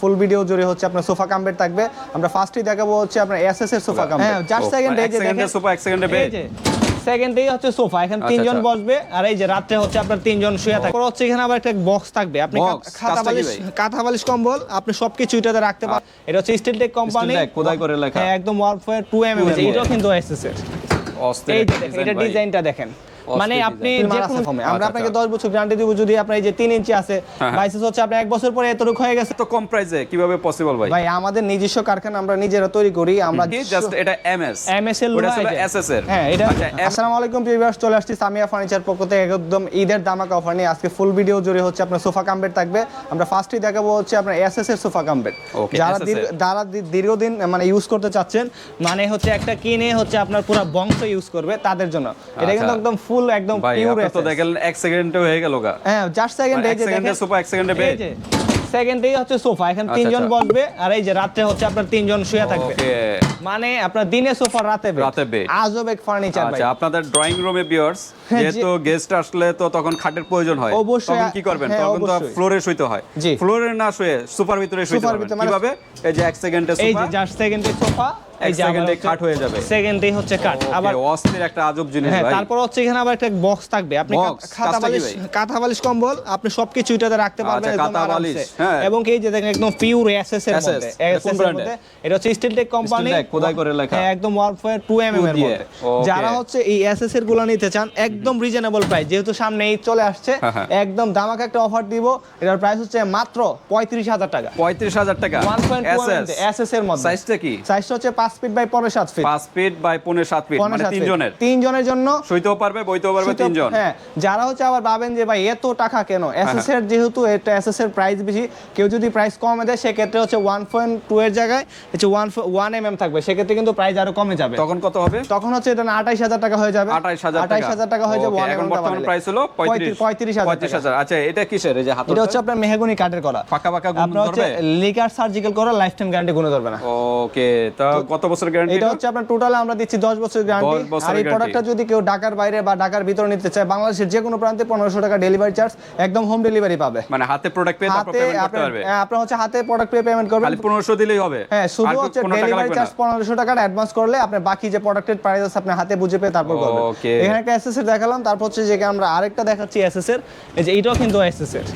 Full video জুড়ে হচ্ছে আপনার সোফা কাম্বেট থাকবে। আমরা ফার্স্টই দেখাবো হচ্ছে আপনার এসএস এর সোফা কাম্বেট হ্যাঁ জাস্ট সেকেন্ড এই যে দেখেন সোফা এক সেকেন্ডে বেড সেকেন্ডেই হচ্ছে সোফা এখানে আচ্ছা, তিনজন আচ্ছা। বসবে আর এই যে রাত্রে হচ্ছে আপনার তিনজন শুয়ে থাকবে। তারপর হচ্ছে এখানে আবার একটা বক্স থাকবে। আপনি খাতা বালিশ? কাঁথা বালিশ কম্বল আপনি সবকিছু এটাতে রাখতে পারেন এটা হচ্ছে স্টিল টেক কোম্পানি খোদাই করে লেখা। হ্যাঁ একদম ওয়ারফেয়ার 2 এম এম 2mm এটাও কিন্তু এসএস এর। এই যে এটা ডিজাইনটা দেখেন। মানে আপনি যে কোনো আমরা আচ্ছা, আপনাকে আচ্ছা। 10 বছর গ্যারান্টি দিব যদি আপনার এই যে 3 ইঞ্চি আছে। হ্যাঁ, হ্যাঁ। বাইসেস হচ্ছে আপনার এক বছর পরে এতটুকু হয়ে গেছে। তো কম প্রাইসে কীভাবে পসিবল ভাই? ভাই আমাদের নিজস্ব কারখানা আমরা নিজেরা তৈরি করি আমরা জাস্ট এটা এমএস এমএস এর। এসএস এর। হ্যাঁ এটা আচ্ছা আসসালামু আলাইকুম ভিউয়ার্স চলে আসছি সামিয়া ফার্নিচার পক্ষ থেকে। একদম ঈদের দামাকা অফার নিয়ে আজকে ফুল ভিডিও জুড়ে হচ্ছে আপনার সোফা কাম্বেট থাকবে। আমরা ফার্স্টই দেখাবো হচ্ছে আপনার এসএস এর সোফা কাম্বেট Okay, যারা যারা দীর্ঘদিন মানে ইউজ করতে চাচ্ছেন মানে হচ্ছে একটা কিনে হচ্ছে আপনার পুরো বংশ ইউজ করবে তাদের জন্য। এটা কিন্তু আচ্ছা। একদম ফুল একদম পিওর তো দেখেন এক সেকেন্ডে হয়ে গেল গা। হ্যাঁ জাস্ট সেকেন্ড মানে এই যে দেখেন সোফা এক সেকেন্ডে বেড সেকেন্ডেই হচ্ছে সোফা এখানে আচ্ছা, তিনজন আচ্ছা। বসবে আর এই যে রাত্রে হচ্ছে আপনার তিনজন শুয়ে থাকবে। মানে আপনার দিনে সোফা রাতে bed। রাতে bed। আজব এক ফার্নিচার ভাই। আচ্ছা আপনাদের ড্রয়িং রুমে ভিউয়ার্স যেহেতু গেস্ট আসলে তো তখন খাটের প্রয়োজন হয় তখন কি করবেন? হ্যাঁ, তখন তো ফ্লোরে শুইতে হয়। ফ্লোরে না শুয়ে সুপার ভিতরে শুইতে ভিতরে মানে- কীভাবে? এই যে এক সেকেন্ডে এই যে জাস্ট সেকেন্ডে সোফা এক সেকেন্ডে খাট হয়ে যাবে। সেকেন্ডেই হচ্ছে কাট আবার আবার অস্থির একটা আজব জিনিস হ্যাঁ ভাই। তারপর হচ্ছে এখানে আবার একটা বক্স থাকবে। আপনি Box, কা- খাতা কাজটা কি বালিশ কাঁথা বালিশ কম্বল আপনি সবকিছু এটাতে রাখতে পারবেন আচ্ছা, একদম আরামসে। হ্যাঁ। এবং এই যে দেখেন একদম পিওর এসএস এর মধ্যে। এটা এর মধ্যে। এটা হচ্ছে স্টিল টেক কোম্পানি খোদাই করে লেখা। একদম ওয়ারফেয়ার 2 এমএম এর মধ্যে। যারা হচ্ছে এই এসএস এরগুলো নিতে চান একদম রিজনেবল প্রাইস যেহেতু সামনে ঈদ চলে আসছে হ্যাঁ। একদম দামাক একটা অফার দিব। এটার প্রাইস হচ্ছে মাত্র 35000 টাকা। পঁয়ত্রিশ হাজার টাকা। 1.2 এসএস এর মধ্যে সাইজটা কি? সাইজটা হচ্ছে 5 ফিট বাই 7 ফিট পাঁচ ফিট বাই পনেরো সাত ফিট মানে পনেরো। তিনজনের। তিনজনের জন্য শুইতেও পারবে বইতেও পারবে তিনজন। হ্যাঁ যারা হচ্ছে আবার ভাবেন যে ভাই এত টাকা কেন? এসএস এর যেহেতু এটা এসএস এর প্রাইস বেশি কেউ যদি প্রাইস কমে দেয় সেক্ষেত্রে হচ্ছে ওয়ান পয়েন্ট টু এর জায়গায় হচ্ছে ওয়ান ওয়ান এম এম থাকবে। সেক্ষেত্রে কিন্তু প্রাইস আরও কমে যাবে। তখন কত হবে? তখন হচ্ছে এটা আঠাইশ হাজার টাকা হয়ে যাবে। আঠাইশ হাজার আঠাইশ হাজার টাকা হয়ে যাবে এখন বর্তমান প্রাইস হলো পঁয়ত্রিশ। পঁয়ত্রিশ হাজার পঁয়ত্রিশ টাকা। হাজার। আচ্ছা এটা কিসের? এই যে হাত এটা হচ্ছে আপনার মেহগনি কাঠের করা। ফাঁকা ফাঁকা গুণ ধরবে? লিগার সার্জিক্যাল করা লাইফ টাইম গ্যারান্টি গুনে ধরবে না। ওকে তা কত বছর গ্যারান্টি এটা হচ্ছে আপনার টোটালে আমরা দিচ্ছি দশ বছর গ্যারান্টি আর এই প্রোডাক্টটা যদি কেউ ঢাকার বাইরে বা ঢাকার ভিতরে নিতে চায় বাংলাদেশের যে কোনো প্রান্তে পনেরোশো টাকা ডেলিভারি চার্জ একদম হোম ডেলিভারি পাবে। মানে হাতে প্রোডাক্ট পেয়ে তারপর পেমেন্ট করতে পারবে? হ্যাঁ, আপনার হচ্ছে হাতে প্রোডাক্ট পেয়ে পেমেন্ট করবেন। খালি পনেরোশো দিলেই হবে। হ্যাঁ শুধু হচ্ছে টাকা ডেলিভারি চার্জ না। পনেরোশো টাকার অ্যাডভান্স করলে আপনার বাকি যে প্রোডাক্টের প্রাইস আছে আপনি হাতে বুঝে পেয়ে তারপর করবেন। এখানে একটা এসএস এর দেখালাম তারপর হচ্ছে যে আমরা আরেকটা দেখাচ্ছি এসএস এর এই যে এটাও কিন্তু এসএস এর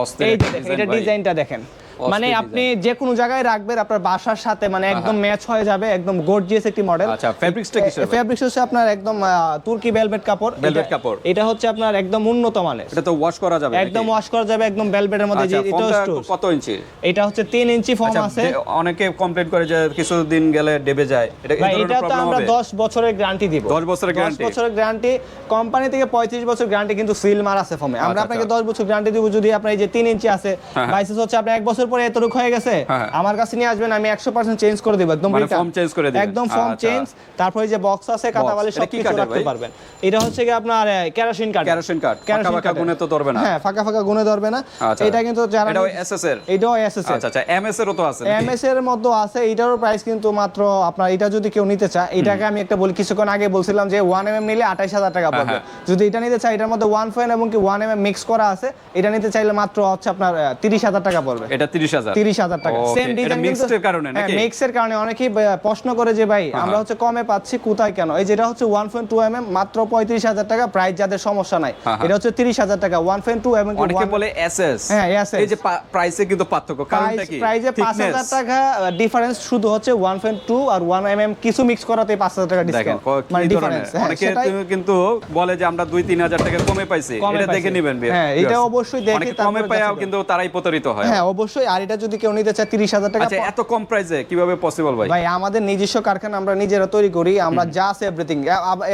অস্থির এটা ডিজাইনটা দেখেন। মানে আপনি যে কোনো জায়গায় রাখবেন আপনার বাসার সাথে মানে একদম ম্যাচ হয়ে যাবে একদম গর্জিয়াস একটি মডেল আচ্ছা, fabrics টা কিসের ভাই? ফেব্রিক্স হচ্ছে আপনার একদম তুর্কি ভেলভেট কাপড়। এটা- কাপড়। এটা হচ্ছে আপনার একদম উন্নত মানের। এটা তো ওয়াশ করা যাবে একদম ওয়াশ করা যাবে একদম ভেলভেটের মধ্যে আচ্ছা যে ফোনটা কত ইঞ্চি? এটা হচ্ছে 3 ইঞ্চি ফর্ম আচ্ছা আছে। অনেকে কমপ্লেন করে যে কিছুদিন গেলে ডেবে যায়। এটা এটা তো আমরা হবে? 10 বছরের গ্যারান্টি দিব। 10 বছরের guarantee? বছরের গ্যারান্টি কোম্পানি থেকে 35 বছর গ্যারান্টি কিন্তু সিল মার আছে ফর্মে আমরা আচ্ছা, আপনাকে আচ্ছা। 10 বছর গ্যারান্টি দিব যদি আপনার এই যে 3 ইঞ্চি আছে। হ্যাঁ। বাইসেস হচ্ছে আপনি এক বছর পরে এতটুকু হয়ে গেছে হ্যাঁ, হ্যাঁ। আমার কাছে নিয়ে আসবেন আমি 100% চেঞ্জ করে দেব একদম মানে return। form করে দিবেন। একদম ফর্ম আচ্ছা। চেঞ্জ তারপরে যে বক্স আছে কাটা বালি এটা সব কিছু রাখতে পারবেন। এটা হচ্ছে কি আপনার কেরোসিন কাঠ কেরোসিন কাঠ ফাঁকা ফাঁকা গুণে তো ধরবে না। হ্যাঁ ফাঁকা ফাঁকা গুনে ধরবে না। আচ্ছা। এটা কিন্তু যারা এটা এসএস এর এটাও এসএস আচ্ছা আচ্ছা। এমএস এরও তো আছে এমএস এর মধ্যে আছে এটারও প্রাইস কিন্তু মাত্র আপনার এটা যদি কেউ নিতে চায় এটাকে আমি একটা বলি কিছুক্ষণ আগে বলছিলাম যে ওয়ান এম নিলে আঠাইশ হাজার টাকা পড়বে। হ্যাঁ। যদি এটা নিতে চায় এটার মধ্যে ওয়ান ফোন এবং কি ওয়ান এমএম মিক্স করা আছে এটা নিতে চাইলে মাত্র হচ্ছে আপনার তিরিশ হাজার টাকা পড়বে। এটা 30000 তিরিশ হাজার টাকা। সেম ডিজাইন mixed কারণে নাকি? মিক্স কারণে অনেকেই প্রশ্ন করে যে ভাই আমরা হচ্ছে কমে পাচ্ছি কোথায় কেন? এই যেটা হচ্ছে one point two M M মাত্র পঁয়ত্রিশ হাজার টাকা প্রাইস যাদের সমস্যা নাই। এটা হচ্ছে তিরিশ হাজার টাকা ওয়ান পয়েন্ট অনেকে বলে এসএস হ্যাঁ, SS এই যে প্রাইসে কিন্তু পার্থক্য কারণটা কি? টাকা ডিফারেন্স শুধু হচ্ছে আর কিছু মিক্স করাতে পাঁচ হাজার টাকা ডিসকাউন্ট মানে ডিফারেন্স হ্যাঁ অনেকে কিন্তু বলে যে আমরা দুই তিন হাজার টাকা কমে পাইছি। এটা দেখে। নেবেন হ্যাঁ, এটা অবশ্যই দেখে কমে পায়াও কিন্তু তারাই প্রতারিত হয়। হ্যাঁ অবশ্যই আর এটা যদি কেউ নিতে চায় তিরিশ হাজার টাকা আচ্ছা এত কম প্রাইসে কীভাবে পসিবল ভাই? ভাই আমাদের নিজস্ব কারখানা আমরা নিজেরা তৈরি করি আমরা যা আছে এভরিথিং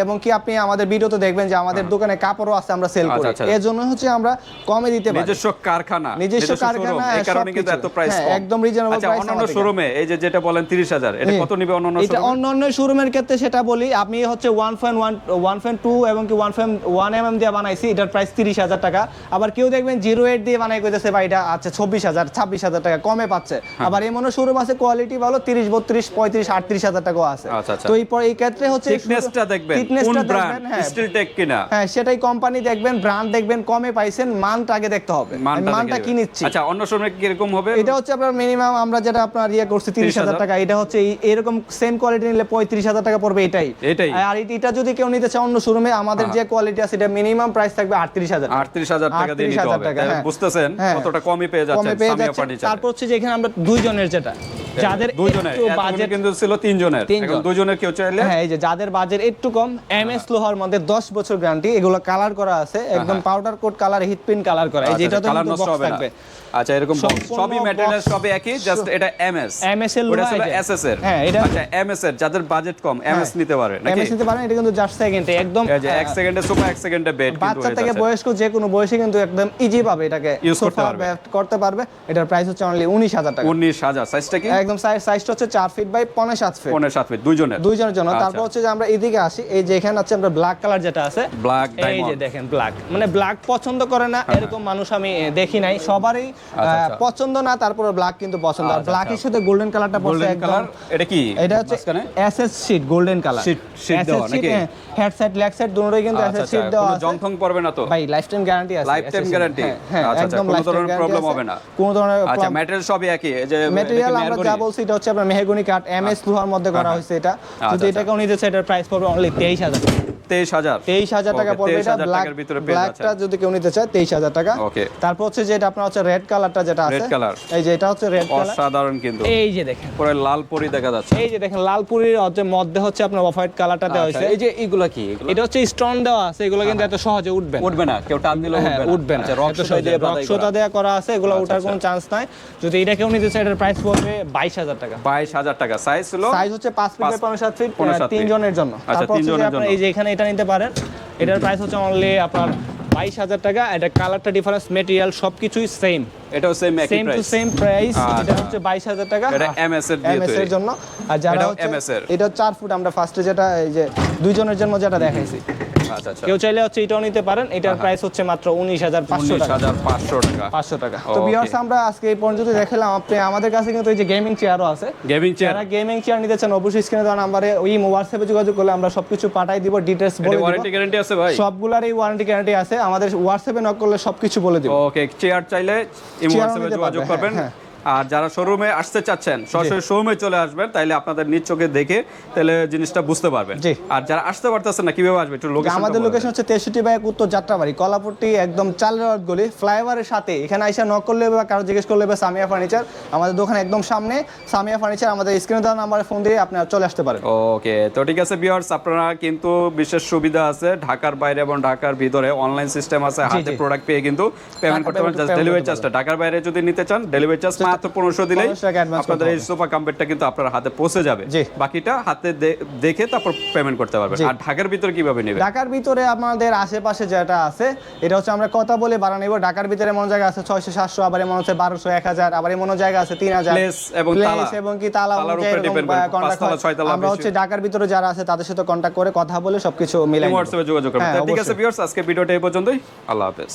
এবং কি আপনি আমাদের ভিডিওতে দেখবেন যে আমাদের দোকানে কাপড়ও আছে আমরা সেল। আচ্ছা, করি। আচ্ছা। এর জন্য হচ্ছে আমরা কমে দিতে পারি। নিজস্ব কারখানা নিজস্ব কারখানা, এই কারণে কিন্তু এত প্রাইস হ্যাঁ, কম। একদম আচ্ছা price অন্যান্য শোরুমে এই যে যেটা বলেন 30000 এটা কত নিবে অন্যান্য এটা শোরুমে অন্য অন্য শোরুমের ক্ষেত্রে সেটা বলি আপনি হচ্ছে one point one one point two এবং কি one point one M M দিয়ে বানাইছি এটার প্রাইস তিরিশ হাজার টাকা। আবার কেউ দেখবেন জিরো এইট দিয়ে বানাই করতেছে বা এটা আচ্ছা চব্বিশ হাজার ছাব্বিশ হাজার টাকা কমে পাচ্ছে। হ্যাঁ। আবার এমনও শোরুম আছে কোয়ালিটি ভালো তিরিশ বত্রিশ পঁয়ত্রিশ আটত্রিশ হাজার টাকাও আছে। আচ্ছা, আচ্ছা। তো এই এই ক্ষেত্রে হচ্ছে থিকনেসটা দেখবেন কোন দেখবেন, হ্যাঁ। স্টিল টেক কিনা? হ্যাঁ সেটাই কোম্পানি দেখবেন ব্র্যান্ড দেখবেন কমে পাইছেন মানটা আগে দেখতে হবে। মানটা কি। নিচ্ছি? আচ্ছা অন্য সময় কীরকম হবে? এটা হচ্ছে আপনার মিনিমাম আমরা যেটা আপনার ইয়ে করছি তিরিশ হাজার। 30,000 টাকা। এটা হচ্ছে এরকম সেম কোয়ালিটি নিলে পঁয়ত্রিশ হাজার টাকা পড়বে এটাই। এটাই? আর এটা যদি কেউ নিতে চায় অন্য শোরুমে আমাদের যে কোয়ালিটি আছে এটা মিনিমাম প্রাইস থাকবে আটত্রিশ হাজার আটত্রিশ হাজার টাকা দিয়ে নিতে হবে। হ্যাঁ। বুঝতেছেন হ্যাঁ। কতটা কমই পেয়ে যাচ্ছে ফার্নিচারে। তারপর হচ্ছে যে এখানে আমরা দুইজনের যেটা যাদের দুইজনের। বাজেট কিন্তু ছিল তিনজনের। এখন দুইজনের কেউ চাইলে হ্যাঁ এই যে যাদের বাজেট একটু কম এম এস লোহার মধ্যে দশ বছর গ্যারান্টি এগুলো কালার করা আছে একদম powder coat colour heat print colour করা। এই আচ্ছা, যেটা তো কালার নষ্ট হবে না। আচ্ছা এরকম সবই ম্যাটেরিয়াল সবই একই জাস্ট এটা এমএস MS এর ওটা লোহা ছিল এসএস এর হ্যাঁ, এটা- আচ্ছা এমএস এর যাদের বাজেট কম এমএস নিতে পারে নাকি? এমএস নিতে পারেন এটা কিন্তু জাস্ট সেকেন্ডে একদম এই যে এক আহ, সেকেন্ডে সোফা এক সেকেন্ডে বেড কিন্তু বাচ্চা থেকে বয়স্ক যে কোনো বয়সে কিন্তু একদম ইজি পাবে এটাকে। Use করতে পারবে। করতে পারবে এটার প্রাইস হচ্ছে অনলি উনিশ হাজার টাকা। উনিশ হাজার। সাইজটা কি? একদম সাইজ সাইজটা হচ্ছে চার ফিট বাই পনেরো সাত ফিট পনেরো সাত ফিট দুইজনের? দুইজনের জন্য। আচ্ছা। তারপর হচ্ছে যে আমরা এদিকে আসি এই যে এখানে আছে আমরা ব্ল্যাক কালার যেটা আছে ব্ল্যাক এই যে দেখেন ব্ল্যাক মানে ব্ল্যাক পছন্দ করে না এরকম মানুষ আমি দেখি নাই। সবারই আচ্ছা। পছন্দ না তারপরে ব্ল্যাক কিন্তু পছন্দ। আর আচ্ছা, ব্ল্যাকের সাথে গোল্ডেন কালারটা পড়ছে একদম কালার এটা কি? এটা হচ্ছে? SS sheet golden colour Sheet- sheet দেওয়া নাকি? হেড সাইড লেগ সাইড দুটোই কিন্তু আচ্ছা এসএস শীট আচ্ছা দেওয়া আছে। জং থং পড়বে না তো? ভাই লাইফ টাইম গ্যারান্টি আছে Lifetime SSC guarantee? হ্যাঁ, হ্যাঁ আচ্ছা, আচ্ছা, একদম কোনো ধরনের আছে। হবে না? কোনো ধরনের আচ্ছা ম্যাটেরিয়াল সবই একই এই যে ম্যাটেরিয়াল আমরা যা বলছি এটা হচ্ছে আপনার মেহগনি কাঠ এমএস লোহার মধ্যে করা হ্যাঁ। হয়েছে এটা। যদি এটাকে এটাকেও নিতে চাই এটার প্রাইস পড়বে অনলি তেইশ হাজার তেইশ হাজার। তেইশ হাজার টাকা পড়বে এটা। 23,000 ব্ল্যাক টাকার ভিতরে পেয়ে ব্ল্যাকটা যদি কেউ নিতে চায় তেইশ হাজার টাকা। Okay. তারপর হচ্ছে যে এটা আপনার হচ্ছে রেড কালারটা যেটা আছে Red color। এই যে এটা হচ্ছে রেড কালার অসাধারণ কিন্তু। এই যে দেখেন। পুরো লাল পরি দেখা যাচ্ছে। এই যে দেখেন লালপুরির হচ্ছে মধ্যে হচ্ছে আপনার অফ হোয়াইট কালারটা দেওয়া হয়েছে। এই যে এইগুলা কি? এটা হচ্ছে স্টোন দেওয়া আছে এগুলো কিন্তু এত সহজে উঠবে উঠবে না কেউ টান দিলে উঠবে না। রক এত সুতা সহজে দিয়ে রক বাঁধাই সুতা করা। আছে এগুলো ওঠার। কোনো চান্স নাই। যদি এটা কেউ নিতে চায় এটার প্রাইস পড়বে বাইশ হাজার টাকা। বাইশ হাজার টাকা। সাইজ হলো সাইজ হচ্ছে পাঁচ ফিট বাই পাঁচ- পনেরো সাত ফিট পনেরো সাত তিন feet। জনের জন্য। আচ্ছা, তারপর তিনজনের জন্য। এই যে এখানে এটা নিতে পারেন। এটার প্রাইস হচ্ছে অনলি আপনার বাইশ হাজার টাকা। এটা কালারটা ডিফারেন্স মেটেরিয়াল সবকিছুই সেম এটাও সেম একই same to price same price. এটা হচ্ছে বাইশ হাজার টাকা। এটা এমএস এর দিয়ে MS এর জন্য। আর যারা হচ্ছে। এটা চার ফুট আমরা ফার্স্টে যেটা এই যে দুইজনের জন্য যেটা দেখাইছি। কেউ চাইলে হচ্ছে এটাও নিতে পারেন। এটার প্রাইস হচ্ছে মাত্র উনিশ হাজার পাঁচশো টাকা। পাঁচশো টাকা। পাঁচশো টাকা। তো. বিয়ার্স আমরা আজকে এই পর্যন্ত দেখালাম। আপনি আমাদের কাছে কিন্তু এই যে গেমিং চেয়ারও আছে। গেমিং চেয়ার যারা গেমিং চেয়ার নিতে চান অবশ্যই স্ক্রিনে দেওয়া নাম্বারে ওই হোয়াটসঅ্যাপে যোগাযোগ করলে আমরা সবকিছু পাঠাই দিব ডিটেলস বলে দিব। ওয়ারেন্টি গ্যারান্টি আছে ভাই? সবগুলারই ওয়ারেন্টি গ্যারান্টি আছে। আমাদের হোয়াটসঅ্যাপে নক করলে সবকিছু বলে দিব। ওকে চেয়ার চাইলে চেয়ারও হোয়াটসঅ্যাপে যোগাযোগ করবেন। হ্যাঁ, আর যারা শোরুমে আসতে চাচ্ছেন সরাসরি শোরুমে চলে আসবেন তাইলে আপনাদের নিজ চোখে দেখে তাহলে জিনিসটা বুঝতে পারবেন। আর যারা আসতে পারতেছেন না কীভাবে আসবে? একটু লোকেশন আমাদের লোকেশন হচ্ছে তেষট্টি বাইক উত্তর যাত্রাবাড়ি কলাপট্টি একদম চালের গলি ফ্লাইওভারের সাথে। এখানে আইসা নক করলে বা কারও জিজ্ঞেস করলে বা সামিয়া ফার্নিচার আমাদের দোকান একদম সামনে সামিয়া ফার্নিচার আমাদের স্ক্রিনে দেওয়া নাম্বারে ফোন দিয়ে আপনারা চলে আসতে পারেন। ওকে তো ঠিক আছে ভিউয়ার্স আপনারা কিন্তু বিশেষ সুবিধা আছে ঢাকার বাইরে এবং ঢাকার ভিতরে অনলাইন সিস্টেম আছে হাতে প্রোডাক্ট পেয়ে কিন্তু পেমেন্ট করতে পারেন জাস্ট ডেলিভারি চার্জটা ঢাকার বাইরে যদি নিতে চান ডেলিভারি চার্জ মাত্র দিলেই 1500 টাকা advance আপনাদের এই সোফা কাম্পেটটা কিন্তু আপনার হাতে পৌঁছে যাবে। বাকিটা হাতে দেখে তারপর পেমেন্ট করতে পারবেন। আর ঢাকার ভিতরে কীভাবে ঢাকার ভিতরে আমাদের আশেপাশে যেটা আছে এটা হচ্ছে আমরা কথা বলে বাড়া নিব। ঢাকার ভিতরে এমন জায়গা আছে আবার এমন হচ্ছে বারোশো এক হাজার আবার এমন জায়গা আছে তিন হাজার। এবং তালা। এবং কি তালা আমরা হচ্ছে ঢাকার ভিতরে যারা আছে তাদের সাথে কন্ট্যাক্ট করে কথা বলে সবকিছু মিলাই ইমো হোয়াটসঅ্যাপে যোগাযোগ করবেন। হ্যাঁ, ঠিক আছে ভিউয়ার্স আজকে ভিডিওটা এই পর্যন্তই। আল্লাহ হাফেজ।